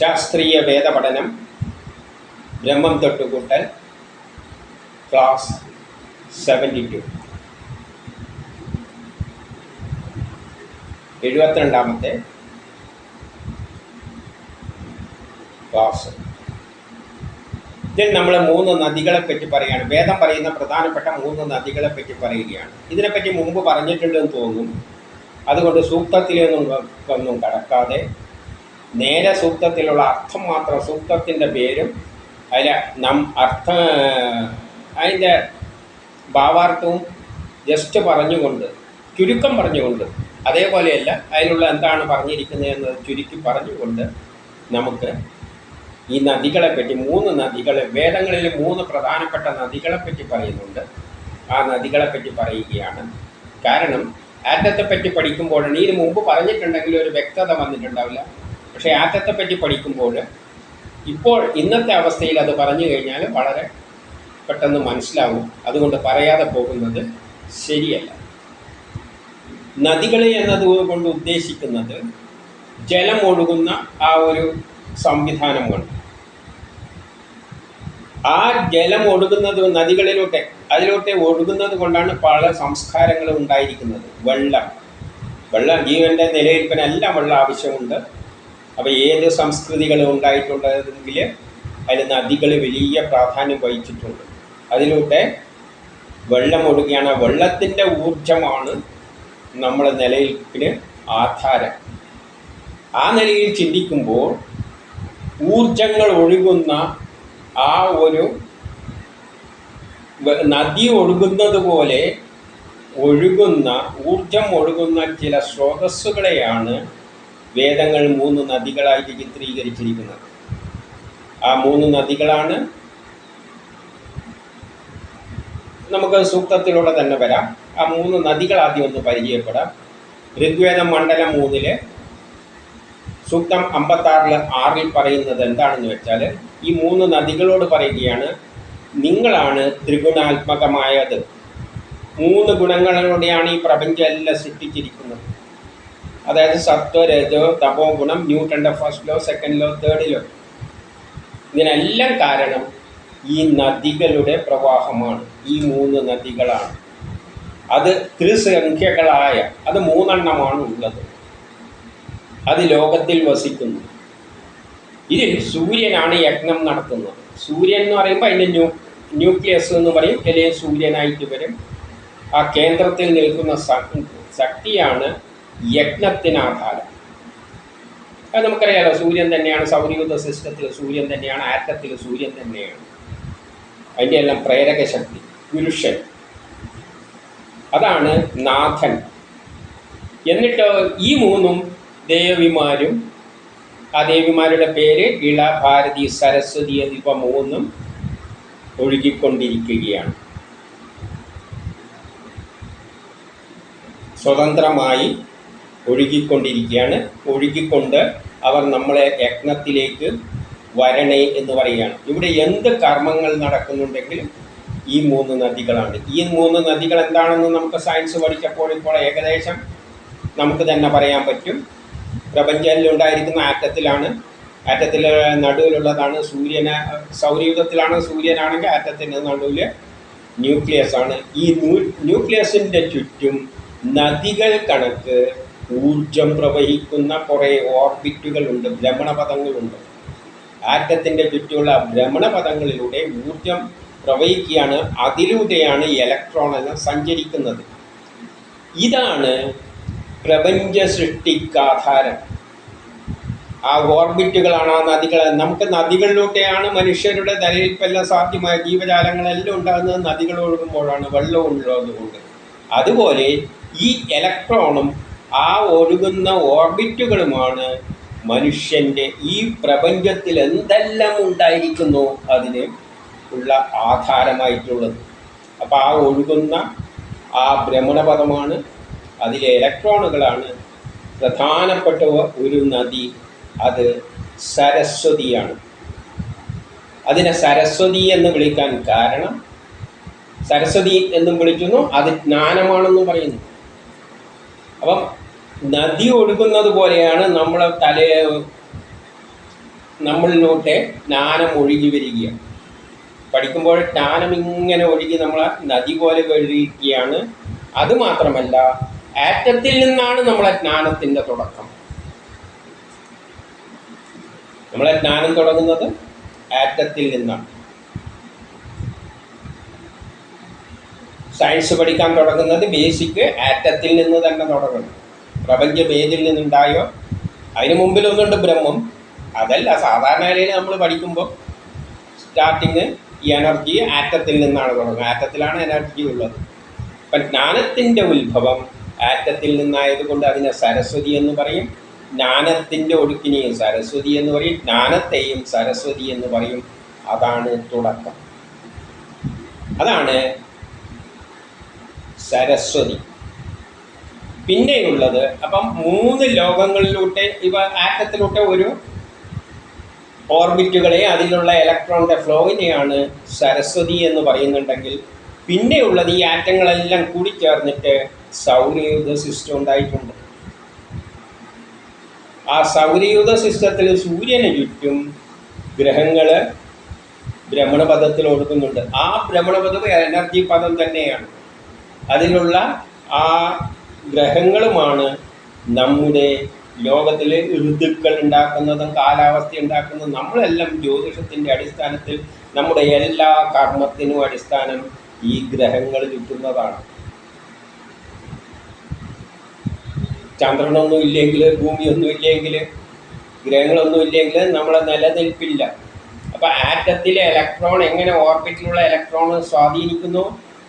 ശാസ്ത്രീയ വേദപഠനം ബ്രഹ്മം തൊട്ടുകൂട്ടൽ ക്ലാസ് സെവന്റി ടു എഴുപത്തിരണ്ടാമത്തെ ക്ലാസ്. ഇതിൽ നമ്മൾ മൂന്ന് നദികളെ പറ്റി പറയുകയാണ്. വേദം പറയുന്ന പ്രധാനപ്പെട്ട മൂന്ന് നദികളെ പറ്റി പറയുകയാണ്. ഇതിനെപ്പറ്റി മുമ്പ് പറഞ്ഞിട്ടുണ്ടെന്ന് തോന്നും. അതുകൊണ്ട് സൂക്തത്തിലൊന്നും ഒന്നും കടക്കാതെ നേരെ സൂക്തത്തിലുള്ള അർത്ഥം മാത്രം സൂക്തത്തിന്റെ പേരും അതിലെ നം അർത്ഥ അതിന്റെ ഭാവാർത്ഥവും ജസ്റ്റ് പറഞ്ഞുകൊണ്ട് ചുരുക്കം പറഞ്ഞുകൊണ്ട് അതേപോലെയല്ല അതിലുള്ള എന്താണ് പറഞ്ഞിരിക്കുന്നത് ചുരുക്കി പറഞ്ഞുകൊണ്ട് നമുക്ക് ഈ നദികളെപ്പറ്റി മൂന്ന് നദികൾ വേദങ്ങളിൽ മൂന്ന് പ്രധാനപ്പെട്ട നദികളെപ്പറ്റി പറയുന്നുണ്ട്. ആ നദികളെപ്പറ്റി പറയുകയാണ്. കാരണം ആറ്റത്തെപ്പറ്റി പഠിക്കുമ്പോഴാണ് ഇതിന് മുമ്പ് പറഞ്ഞിട്ടുണ്ടെങ്കിൽ ഒരു വ്യക്തത വന്നിട്ടുണ്ടാവില്ല. പക്ഷേ ആറ്റത്തെപ്പറ്റി പഠിക്കുമ്പോൾ ഇപ്പോൾ ഇന്നത്തെ അവസ്ഥയിൽ അത് പറഞ്ഞു കഴിഞ്ഞാൽ വളരെ പെട്ടെന്ന് മനസ്സിലാവും. അതുകൊണ്ട് പറയാതെ പോകുന്നത് ശരിയല്ല. നദികൾ എന്നതുകൊണ്ട് ഉദ്ദേശിക്കുന്നത് ജലം ഒഴുകുന്ന ആ ഒരു സംവിധാനമാണ്. ആ ജലം ഒഴുകുന്നത് നദികളിലോട്ടെ അതിലോട്ടെ ഒഴുകുന്നത് കൊണ്ടാണ് പല സംസ്കാരങ്ങളും ഉണ്ടായിരിക്കുന്നത്. വെള്ളം. വെള്ളം ജീവന്റെ നിലനിൽപ്പിന് എല്ലാം വെള്ളം ആവശ്യമുണ്ട്. അപ്പോൾ ഏത് സംസ്കൃതികൾ ഉണ്ടായിട്ടുണ്ടെങ്കിൽ അതിൽ നദികൾ വലിയ പ്രാധാന്യം വഹിച്ചിട്ടുണ്ട്. അതിലൂടെ വെള്ളം ഒഴുകുകയാണ് വെള്ളത്തിന്റെ ഊർജമാണ് നമ്മുടെ നിലനിൽപ്പിന് ആധാരം. ആ നിലയിൽ ചിന്തിക്കുമ്പോൾ ഊർജങ്ങൾ ഒഴുകുന്ന ആ ഒരു നദി ഒഴുകുന്നത് പോലെ ഒഴുകുന്ന ഊർജം ഒഴുകുന്ന ചില സ്രോതസ്സുകളെയാണ് വേദങ്ങൾ മൂന്ന് നദികളായിട്ട് ചിത്രീകരിച്ചിരിക്കുന്നത്. ആ മൂന്ന് നദികളാണ് നമുക്ക് സൂക്തത്തിലൂടെ തന്നെ വരാം. ആ മൂന്ന് നദികൾ ആദ്യം ഒന്ന് പരിചയപ്പെടാം. ഋഗ്വേദം മണ്ഡലം മൂന്നിൽ സൂക്തം അമ്പത്താറിൽ ആറിൽ പറയുന്നത് എന്താണെന്ന് വെച്ചാൽ ഈ മൂന്ന് നദികളോട് പറയുകയാണ് നിങ്ങളാണ് ത്രിഗുണാത്മകമായത് മൂന്ന് ഗുണങ്ങളിലൂടെയാണ് ഈ പ്രപഞ്ചം എല്ലാം സൃഷ്ടിച്ചിരിക്കുന്നത്. അതായത് സത്വ രജോ തപോ ഗുണം ന്യൂട്ടന്റെ first law second law third law ഇതിനെല്ലാം കാരണം ഈ നദികളുടെ പ്രവാഹമാണ്. ഈ മൂന്ന് നദികളാണ്. അത് ത്രിസംഖ്യകളായ അത് മൂന്നെണ്ണമാണ് ഉള്ളത്. അത് ലോകത്തിൽ വസിക്കുന്നു. ഇതിൽ സൂര്യനാണ് യജ്ഞം നടത്തുന്നത്. സൂര്യൻ എന്ന് പറയുമ്പോൾ അതിന്റെ ന്യൂ ന്യൂക്ലിയസ് എന്ന് പറയും. അല്ലെങ്കിൽ സൂര്യനായിട്ട് വരും. ആ കേന്ദ്രത്തിൽ നിൽക്കുന്ന ശക്തിയാണ് യജ്ഞത്തിന് ആധാരം അത് നമുക്കറിയാലോ സൂര്യൻ തന്നെയാണ് സൗരയൂഥ സിസ്റ്റത്തിൽ സൂര്യൻ തന്നെയാണ് ആറ്റത്തിൽ സൂര്യൻ തന്നെയാണ്. അതിന്റെ എല്ലാം പ്രേരക ശക്തി പുരുഷൻ. അതാണ് നാഥൻ. എന്നിട്ട് ഈ മൂന്നും ദേവിമാരും ആ ദേവിമാരുടെ പേര് ഇള ഭാരതി സരസ്വതി എന്നിവ മൂന്നും ഒഴുകിക്കൊണ്ടിരിക്കുകയാണ്. സ്വതന്ത്രമായി ഒഴുകിക്കൊണ്ടിരിക്കുകയാണ്. ഒഴുകിക്കൊണ്ട് അവർ നമ്മളെ യജ്ഞത്തിലേക്ക് വരണേ എന്ന് പറയുകയാണ്. ഇവിടെ എന്ത് കർമ്മങ്ങൾ നടക്കുന്നുണ്ടെങ്കിലും ഈ മൂന്ന് നദികളാണ്. ഈ മൂന്ന് നദികൾ എന്താണെന്ന് നമുക്ക് സയൻസ് പഠിച്ചപ്പോൾ ഇപ്പോൾ ഏകദേശം നമുക്ക് തന്നെ പറയാൻ പറ്റും. പ്രപഞ്ചത്തിൽ ഉണ്ടായിരിക്കുന്ന ആറ്റത്തിലാണ്. ആറ്റത്തിൽ നടുവിലുള്ളതാണ് സൂര്യന് സൗരയുഗത്തിലാണ് സൂര്യനാണെങ്കിൽ ആറ്റത്തിന്റെ നടുവിൽ ന്യൂക്ലിയസ് ആണ്. ഈ ന്യൂക്ലിയസിന്റെ ചുറ്റും നദികൾ കണക്ക് ഊർജം പ്രവഹിക്കുന്ന കുറേ ഓർബിറ്റുകളുണ്ട് ഭ്രമണപഥങ്ങളുണ്ട്. ആറ്റത്തിന്റെ ചുറ്റുമുള്ള ഭ്രമണപഥങ്ങളിലൂടെ ഊർജം പ്രവഹിക്കുകയാണ്. അതിലൂടെയാണ് ഇലക്ട്രോൺ സഞ്ചരിക്കുന്നത്. ഇതാണ് പ്രപഞ്ച സൃഷ്ടിക്കാധാരം. ആ ഓർബിറ്റുകളാണ് ആ നദികൾ നമുക്ക് നദികളിലൂടെയാണ് മനുഷ്യരുടെ നിലനിൽപ്പെല്ലാം സാധ്യമായ ജീവജാലങ്ങളെല്ലാം ഉണ്ടാകുന്നത്. നദികൾ ഒഴുകുമ്പോഴാണ് വെള്ളം ഉള്ളതുകൊണ്ട്. അതുപോലെ ഈ ഇലക്ട്രോണും ആ ഒഴുകുന്ന ഓർബിറ്റുകളുമാണ് മനുഷ്യന്റെ ഈ പ്രപഞ്ചത്തിൽ എന്തെല്ലാം ഉണ്ടായിരിക്കുന്നു അതിന് ഉള്ള ആധാരമായിട്ടുള്ളത്. അപ്പോൾ ആ ഒഴുകുന്ന ആ ഭ്രമണപഥമാണ് അതിലെ ഇലക്ട്രോണുകളാണ്. പ്രധാനപ്പെട്ട ഒരു നദി അത് സരസ്വതിയാണ്. അതിനെ സരസ്വതി എന്ന് വിളിക്കാൻ കാരണം സരസ്വതി എന്നും വിളിക്കുന്നു അത് ജ്ഞാനമാണെന്നും പറയുന്നു. അപ്പം നദി ഒഴുകുന്നത് പോലെയാണ് നമ്മൾ തല നമ്മളിലോട്ട് ജ്ഞാനം ഒഴുകി വരിക. പഠിക്കുമ്പോൾ ജ്ഞാനം ഇങ്ങനെ ഒഴുകി നമ്മളെ നദി പോലെ ഒഴുകിയാണ് അത് മാത്രമല്ല ആറ്റത്തിൽ നിന്നാണ് നമ്മളെ ജ്ഞാനത്തിന്റെ തുടക്കം. നമ്മളെ ജ്ഞാനം തുടങ്ങുന്നത് ആറ്റത്തിൽ നിന്നാണ്. സയൻസ് പഠിക്കാൻ തുടങ്ങുന്നത് ബേസിക് ആറ്റത്തിൽ നിന്ന് തന്നെ തുടങ്ങണം പ്രപഞ്ചം ഏതിൽ നിന്നുണ്ടായോ? അതിന് മുമ്പിലൊന്നുണ്ട് ബ്രഹ്മം. അതല്ല സാധാരണ നിലയിൽ നമ്മൾ പഠിക്കുമ്പോൾ സ്റ്റാർട്ടിങ് ഈ എനർജി ആറ്റത്തിൽ നിന്നാണ് തുടങ്ങുന്നത്. ആറ്റത്തിലാണ് എനർജി ഉള്ളത്. അപ്പം ജ്ഞാനത്തിന്റെ ഉത്ഭവം ആറ്റത്തിൽ നിന്നായതുകൊണ്ട് അതിനെ സരസ്വതി എന്ന് പറയും. ജ്ഞാനത്തിന്റെ ഒഴുക്കിനെയും സരസ്വതി എന്ന് പറയും. ജ്ഞാനത്തെയും സരസ്വതി എന്ന് പറയും. അതാണ് തുടക്കം. അതാണ് സരസ്വതി. പിന്നെയുള്ളത് അപ്പം മൂന്ന് ലോകങ്ങളിലൂടെ ഇവ ആറ്റത്തിലൂടെ ഒരു ഓർബിറ്റുകളെ അതിലുള്ള ഇലക്ട്രോണിന്റെ ഫ്ലോവിനെയാണ് സരസ്വതി എന്ന് പറയുന്നുണ്ടെങ്കിൽ പിന്നെയുള്ളത് ഈ ആറ്റങ്ങളെല്ലാം കൂടി ചേർന്നിട്ട് സൗരയൂഥ സിസ്റ്റം ഉണ്ടായിട്ടുണ്ട്. ആ സൗരയൂഥ സിസ്റ്റത്തിൽ സൂര്യന് ചുറ്റും ഗ്രഹങ്ങൾ ഭ്രമണപഥത്തിൽ ഒഴുകുന്നുണ്ട്. ആ ഭ്രമണപഥം എനർജി പദം തന്നെയാണ്. അതിലുള്ള ആ ഗ്രഹങ്ങളുമാണ് നമ്മുടെ ലോകത്തിൽ ഋതുക്കൾ ഉണ്ടാക്കുന്നതും കാലാവസ്ഥ ഉണ്ടാക്കുന്നതും നമ്മളെല്ലാം ജ്യോതിഷത്തിന്റെ അടിസ്ഥാനത്തിൽ നമ്മുടെ എല്ലാ കർമ്മത്തിനും അടിസ്ഥാനം ഈ ഗ്രഹങ്ങൾ ചുറ്റുന്നതാണ്. ചന്ദ്രനൊന്നും ഇല്ലെങ്കിൽ ഭൂമിയൊന്നും ഇല്ലെങ്കിൽ ഗ്രഹങ്ങളൊന്നും ഇല്ലെങ്കിൽ നമ്മളെ നിലനിൽപ്പില്ല. അപ്പോൾ ആറ്റത്തിലെ ഇലക്ട്രോൺ എങ്ങനെ ഓർബിറ്റിലുള്ള ഇലക്ട്രോൺ സ്വാധീനിക്കുന്നു?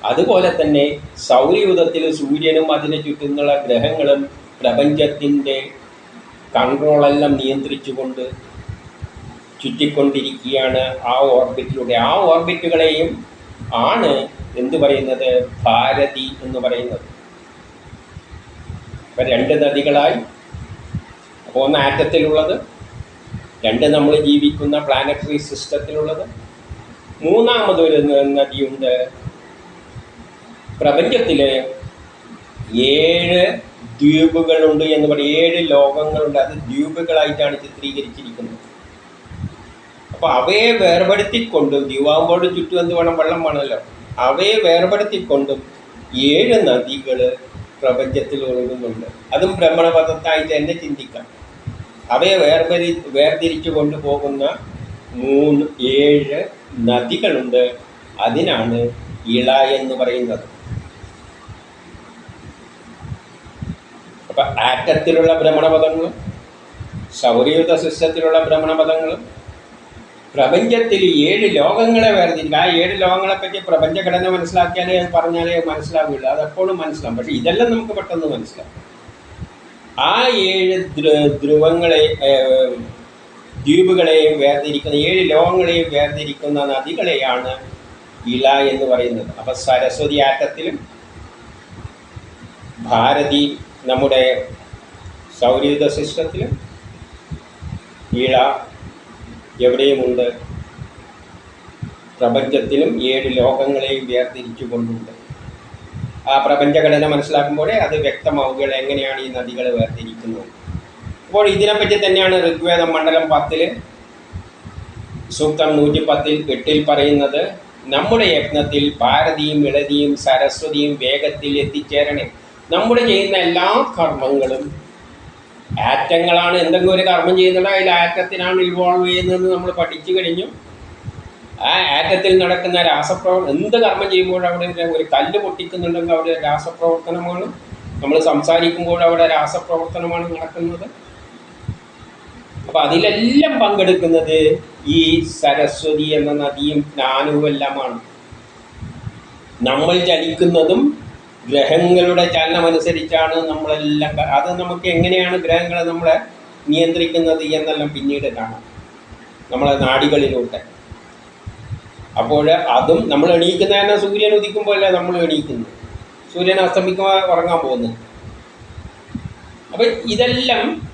അതുപോലെ തന്നെ സൗരയൂഥത്തിൽ സൂര്യനും അതിനെ ചുറ്റുന്നുള്ള ഗ്രഹങ്ങളും പ്രപഞ്ചത്തിന്റെ കൺട്രോളെല്ലാം നിയന്ത്രിച്ചുകൊണ്ട് ചുറ്റിക്കൊണ്ടിരിക്കുകയാണ് ആ ഓർബിറ്റിലൂടെ. ആ ഓർബിറ്റുകളെയും ആണ് എന്തു പറയുന്നത്? ഭാരതി എന്ന് പറയുന്നത്. അപ്പം രണ്ട് നദികളായി. അപ്പോൾ ഒന്ന് ആറ്റത്തിലുള്ളത് രണ്ട് നമ്മൾ ജീവിക്കുന്ന പ്ലാനറ്ററി സിസ്റ്റത്തിലുള്ളത് മൂന്നാമതൊരു നദിയുണ്ട് പ്രപഞ്ചത്തിൽ ഏഴ് ദ്വീപുകളുണ്ട് എന്ന് പറയും. ഏഴ് ലോകങ്ങളുണ്ട്. അത് ദ്വീപുകളായിട്ടാണ് ചിത്രീകരിച്ചിരിക്കുന്നത്. അപ്പോൾ അവയെ വേർപെടുത്തിക്കൊണ്ടും ദ്വീപാകുമ്പോൾ ചുറ്റും എന്ത് വേണം? വെള്ളം വേണമല്ലോ. അവയെ വേർപെടുത്തിക്കൊണ്ടും ഏഴ് നദികൾ പ്രപഞ്ചത്തിൽ ഒഴുകുന്നുണ്ട്. അതും ഭ്രമണപഥത്തായിട്ട് തന്നെ ചിന്തിക്കാം. അവയെ വേർപരി വേർതിരിച്ചു കൊണ്ടുപോകുന്ന മൂന്ന് ഏഴ് നദികളുണ്ട്. അതിനാണ് ഇള എന്ന് പറയുന്നത്. അപ്പം ആറ്റത്തിലുള്ള ഭ്രമണപഥങ്ങളും സൗരയുത സിസ്റ്റത്തിലുള്ള ഭ്രമണപഥങ്ങളും പ്രപഞ്ചത്തിൽ ഏഴ് ലോകങ്ങളെ വേർതിരിക്കും. ആ ഏഴ് ലോകങ്ങളെ പറ്റി പ്രപഞ്ചഘടന മനസ്സിലാക്കിയാലേ പറഞ്ഞാലേ മനസ്സിലാവുകയുള്ളൂ. അതെപ്പോഴും മനസ്സിലാവും. പക്ഷേ ഇതെല്ലാം നമുക്ക് പെട്ടെന്ന് മനസ്സിലാവും. ആ ഏഴ് ധ്രുവങ്ങളെ ദ്വീപുകളെയും വേർതിരിക്കുന്ന ഏഴ് ലോകങ്ങളെയും വേർതിരിക്കുന്ന നദികളെയാണ് ഇള എന്ന് പറയുന്നത്. അപ്പം സരസ്വതി ആറ്റത്തിലും ഭാരതി നമ്മുടെ സൗരീത സിസ്റ്റത്തിൽ ഈഴ എവിടെയുമുണ്ട്? പ്രപഞ്ചത്തിലും ഏഴ് ലോകങ്ങളെയും വേർതിരിച്ചു കൊണ്ടുണ്ട് ആ പ്രപഞ്ചഘടന മനസ്സിലാക്കുമ്പോഴേ അത് വ്യക്തമാവുക എങ്ങനെയാണ് ഈ നദികൾ വേർതിരിക്കുന്നത്. അപ്പോൾ ഇതിനെപ്പറ്റി തന്നെയാണ് ഋഗ്വേദം മണ്ഡലം പത്തിൽ സൂക്തം നൂറ്റി പത്തിൽ എട്ടിൽ പറയുന്നത് നമ്മുടെ യജ്ഞത്തിൽ ഭാരതിയും ഇളതിയും സരസ്വതിയും വേഗത്തിൽ എത്തിച്ചേരണേ. നമ്മുടെ ചെയ്യുന്ന എല്ലാ കർമ്മങ്ങളും ആറ്റങ്ങളാണ്. എന്തെങ്കിലും ഒരു കർമ്മം ചെയ്യുന്നുണ്ടോ അതിൽ ആറ്റത്തിനാണ് ഇൻവോൾവ് ചെയ്യുന്നതെന്ന് നമ്മൾ പഠിച്ചു കഴിഞ്ഞു. ആ ആറ്റത്തിൽ നടക്കുന്ന രാസപ്രവർത്തനം എന്ത് കർമ്മം ചെയ്യുമ്പോഴും അവിടെ ഒരു കല്ല് പൊട്ടിക്കുന്നുണ്ടെങ്കിൽ അവിടെ രാസപ്രവർത്തനമാണ്. നമ്മൾ സംസാരിക്കുമ്പോൾ അവിടെ രാസപ്രവർത്തനമാണ് നടക്കുന്നത്. അപ്പോൾ അതിലെല്ലാം പങ്കെടുക്കുന്നത് ഈ സരസ്വതി എന്ന നദിയും ജ്ഞാനവും എല്ലാമാണ് നമ്മൾ ചലിക്കുന്നതും ഗ്രഹങ്ങളുടെ ചലനം അനുസരിച്ചാണ് നമ്മളെല്ലാം അത് നമുക്ക് എങ്ങനെയാണ് ഗ്രഹങ്ങളെ നമ്മളെ നിയന്ത്രിക്കുന്നത് എന്നെല്ലാം പിന്നീട് കാണാം. നമ്മളെ നാടികളിലൂടെ. അപ്പോൾ അതും നമ്മൾ എണീക്കുന്ന തന്നെ സൂര്യൻ ഉദിക്കുമ്പോഴല്ലേ നമ്മൾ എണീക്കുന്നു സൂര്യൻ അസ്തമിക്കുമ്പോൾ ഉറങ്ങാൻ പോകുന്നത്. അപ്പം ഇതെല്ലാം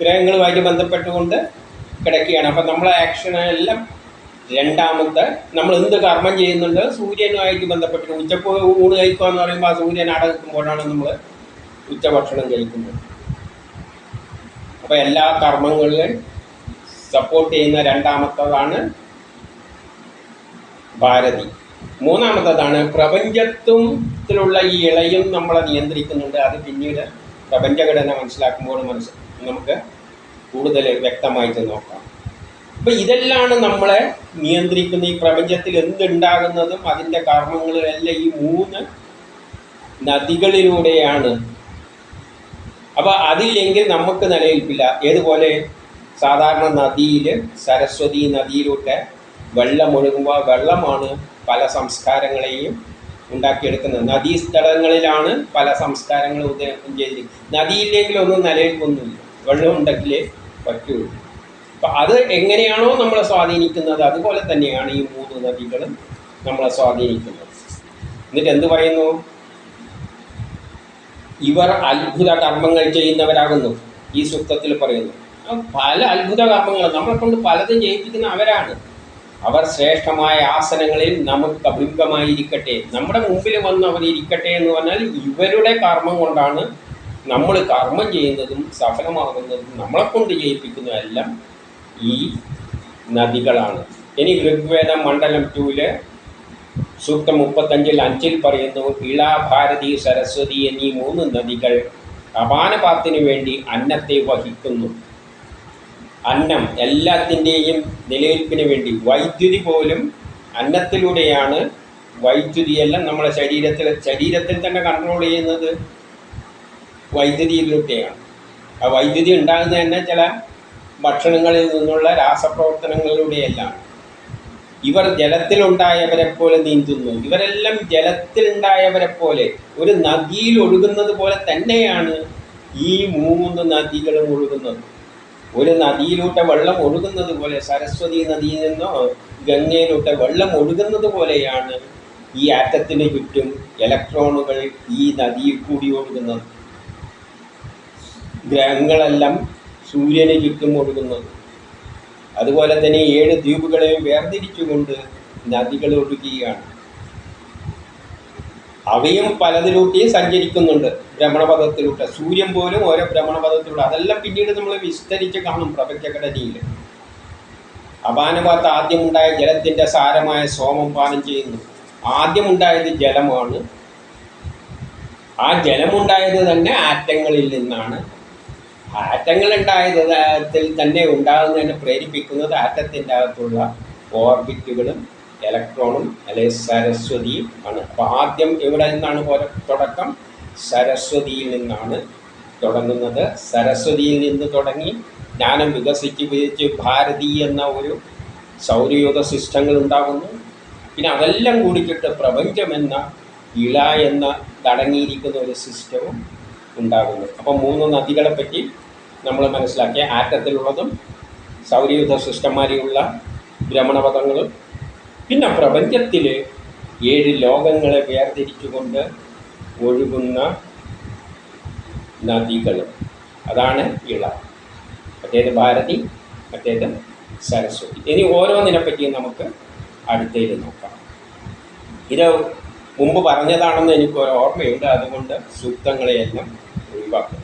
ഗ്രഹങ്ങളുമായിട്ട് ബന്ധപ്പെട്ടുകൊണ്ട് കിടക്കുകയാണ്. അപ്പം നമ്മളെ ആക്ഷനെല്ലാം രണ്ടാമത്തെ നമ്മൾ എന്ത് കർമ്മം ചെയ്യുന്നുണ്ട്? സൂര്യനുമായിട്ട് ബന്ധപ്പെട്ട് ഉച്ചയ്ക്ക് ഊണ് കഴിക്കുക എന്ന് പറയുമ്പോൾ ആ സൂര്യൻ അട നിൽക്കുമ്പോഴാണ് നമ്മൾ ഉച്ചഭക്ഷണം കഴിക്കുന്നത്. അപ്പോൾ എല്ലാ കർമ്മങ്ങളിലും സപ്പോർട്ട് ചെയ്യുന്ന രണ്ടാമത്തതാണ് ഭാരതി. മൂന്നാമത്തതാണ് പ്രപഞ്ചത്വത്തിലുള്ള ഈ ഇളയും നമ്മളെ നിയന്ത്രിക്കുന്നുണ്ട്. അത് പിന്നീട് പ്രപഞ്ചഘടന മനസ്സിലാക്കുമ്പോൾ മനസ്സ് നമുക്ക് കൂടുതൽ വ്യക്തമായിട്ട് നോക്കാം. അപ്പം ഇതെല്ലാണ് നമ്മളെ നിയന്ത്രിക്കുന്ന ഈ പ്രപഞ്ചത്തിൽ എന്തുണ്ടാകുന്നതും അതിന്റെ കർമ്മങ്ങളെല്ലാം ഈ മൂന്ന് നദികളിലൂടെയാണ്. അപ്പോൾ അതില്ലെങ്കിൽ നമുക്ക് നിലനിൽപ്പില്ല. ഏതുപോലെ? സാധാരണ നദിയിൽ സരസ്വതി നദിയിലൂടെ വെള്ളം ഒഴുകുമ്പോൾ വെള്ളമാണ് പല സംസ്കാരങ്ങളെയും ഉണ്ടാക്കിയെടുക്കുന്നത്. നദീസ്ഥലങ്ങളിലാണ് പല സംസ്കാരങ്ങളും ഉദയം ചെയ്തിരിക്കുന്നത്. നദിയില്ലെങ്കിൽ ഒന്നും നിലനിൽക്കൊന്നുമില്ല വെള്ളം ഉണ്ടെങ്കിലേ പറ്റുള്ളൂ. അപ്പം അത് എങ്ങനെയാണോ നമ്മളെ സ്വാധീനിക്കുന്നത് അതുപോലെ തന്നെയാണ് ഈ മൂന്ന് നദികളും നമ്മളെ സ്വാധീനിക്കുന്നത്. എന്നിട്ട് എന്ത് പറയുന്നു? ഇവർ അത്ഭുത കർമ്മങ്ങൾ ചെയ്യുന്നവരാകുന്നു ഈ സൂക്തത്തിൽ പറയുന്നു. പല അത്ഭുത കർമ്മങ്ങൾ നമ്മളെ കൊണ്ട് പലതും ചെയ്യിപ്പിക്കുന്ന അവരാണ്. അവർ ശ്രേഷ്ഠമായ ആസനങ്ങളിൽ നമുക്ക് അഭിമുഖമായിരിക്കട്ടെ നമ്മുടെ മുമ്പിൽ വന്ന് അവർ ഇരിക്കട്ടെ എന്ന് പറഞ്ഞാൽ ഇവരുടെ കർമ്മം കൊണ്ടാണ് നമ്മൾ കർമ്മം ചെയ്യുന്നതും സഫലമാകുന്നതും നമ്മളെ കൊണ്ട് ചെയ്യിപ്പിക്കുന്നതെല്ലാം ഈ നദികളാണ്. ഇനി ഋഗ്വേദം മണ്ഡലം ടൂൽ സൂക്തം മുപ്പത്തഞ്ചിൽ അഞ്ചിൽ പറയുന്നു ഇള ഭാരതി സരസ്വതി എന്നീ മൂന്ന് നദികൾ അപാനപാത്തിന് വേണ്ടി അന്നത്തെ വഹിക്കുന്നു. അന്നം എല്ലാത്തിന്റെയും നിലനിൽപ്പിന് വേണ്ടി. വൈദ്യുതി പോലും അന്നത്തിലൂടെയാണ് വൈദ്യുതിയെല്ലാം നമ്മളെ ശരീരത്തിൽ ശരീരത്തിൽ തന്നെ കൺട്രോൾ ചെയ്യുന്നത് വൈദ്യുതിയിലൂടെയാണ്. ആ വൈദ്യുതി ഉണ്ടാകുന്നത് തന്നെ ചില ഭക്ഷണങ്ങളിൽ നിന്നുള്ള രാസപ്രവർത്തനങ്ങളിലൂടെയെല്ലാം. ഇവർ ജലത്തിലുണ്ടായവരെ പോലെ നീന്തുന്നു. ഇവരെല്ലാം ജലത്തിലുണ്ടായവരെ പോലെ ഒരു നദിയിൽ ഒഴുകുന്നത് പോലെ തന്നെയാണ് ഈ മൂന്ന് നദികളും ഒഴുകുന്നത്. ഒരു നദിയിലൂടെ വെള്ളം ഒഴുകുന്നത് പോലെ സരസ്വതി നദിയിൽ നിന്നോ ഗംഗയിലൂടെ വെള്ളം ഒഴുകുന്നത് പോലെയാണ് ഈ ആറ്റത്തിന് ചുറ്റും ഇലക്ട്രോണുകൾ ഈ നദിയിൽ കൂടി ഒഴുകുന്നത്. ഗ്രഹങ്ങളെല്ലാം സൂര്യന് ചുറ്റും ഒഴുകുന്നത് അതുപോലെ തന്നെ ഏഴ് ദ്വീപുകളെയും വേർതിരിച്ചുകൊണ്ട് നദികൾ ഒഴുകുകയാണ്. അവയും പലതിലൂട്ടിയും സഞ്ചരിക്കുന്നുണ്ട്. ഭ്രമണപഥത്തിലൂടെ സൂര്യൻ പോലും ഓരോ ഭ്രമണപഥത്തിലൂടെ. അതെല്ലാം പിന്നീട് നമ്മൾ വിസ്തരിച്ച് കാണും പ്രപഞ്ചഘടനയിൽ. അപാനപാത്ത് ആദ്യമുണ്ടായ ജലത്തിന്റെ സാരമായ സോമം പാനം ചെയ്യുന്നു. ആദ്യമുണ്ടായത് ജലമാണ്. ആ ജലമുണ്ടായത് തന്നെ ആറ്റങ്ങളിൽ നിന്നാണ്. ആറ്റങ്ങൾ ഉണ്ടായതിൽ തന്നെ ഉണ്ടാകുന്നതിനെ പ്രേരിപ്പിക്കുന്നത് ആറ്റത്തിന്റെ അകത്തുള്ള ഓർബിറ്റുകളും ഇലക്ട്രോണും അല്ലെങ്കിൽ സരസ്വതിയും ആണ്. അപ്പോൾ ആദ്യം ഇവിടെ നിന്നാണ് പോലെ തുടക്കം. സരസ്വതിയിൽ നിന്നാണ് തുടങ്ങുന്നത്. സരസ്വതിയിൽ നിന്ന് തുടങ്ങി ജ്ഞാനം വികസിച്ച് വികസിച്ച് ഭാരതി എന്ന ഒരു സൗരയൂഥ സിസ്റ്റങ്ങൾ ഉണ്ടാകുന്നു. പിന്നെ അതെല്ലാം കൂടിച്ചിട്ട് പ്രപഞ്ചം എന്ന ഇള എന്ന തടങ്ങിയിരിക്കുന്ന ഒരു സിസ്റ്റവും ഉണ്ടാകുന്നു. അപ്പോൾ മൂന്ന് നദികളെ പറ്റി നമ്മൾ മനസ്സിലാക്കിയ ആറ്റത്തിലുള്ളതും സൗരയൂഥ സിസ്റ്റന്മാരിയുള്ള ഭ്രമണപഥങ്ങളും പിന്നെ പ്രപഞ്ചത്തിൽ ഏഴ് ലോകങ്ങളെ വേർതിരിച്ചുകൊണ്ട് ഒഴുകുന്ന നദികൾ അതാണ് ഇള. മറ്റേത് ഭാരതി മറ്റേത് സരസ്വതി. ഇനി ഓരോന്നിനെ പറ്റിയും നമുക്ക് അടുത്തതിൽ നോക്കാം. ഇത് മുമ്പ് പറഞ്ഞതാണെന്ന് എനിക്ക് ഓർമ്മയുണ്ട്. അതുകൊണ്ട് സൂക്തങ്ങളെയെല്ലാം ഒഴിവാക്കുന്നു.